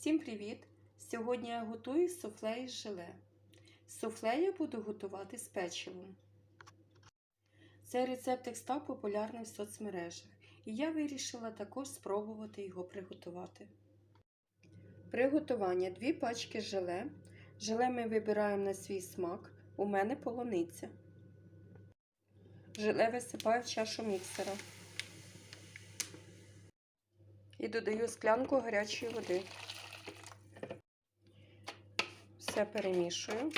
Всім привіт! Сьогодні я готую суфле із желе. Суфле я буду готувати з печивом. Цей рецептик став популярним в соцмережах, і я вирішила також спробувати його приготувати. Приготування 2 пачки желе. Желе ми вибираємо на свій смак. У мене полуниця. Желе висипаю в чашу міксера. І додаю склянку гарячої води. Все перемішую.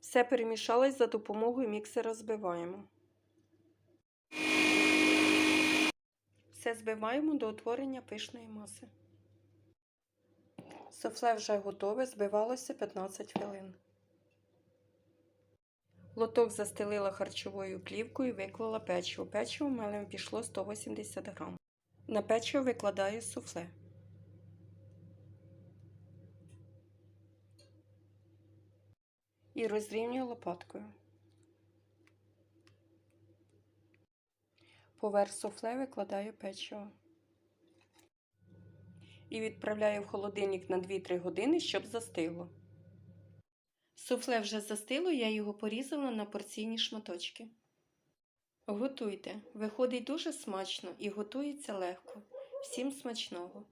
Все перемішалось за допомогою міксера збиваємо. Все збиваємо до утворення пишної маси. Софле вже готове, збивалося 15 хвилин. Лоток застелила харчовою плівкою і виклала печиво. Печиво в мене пішло 180 грам. На печиво викладаю суфле. І розрівнюю лопаткою. Поверх суфле викладаю печиво. І відправляю в холодильник на 2-3 години, щоб застигло. Суфле вже застило, я його порізала на порційні шматочки. Готуйте. Виходить дуже смачно і готується легко. Всім смачного!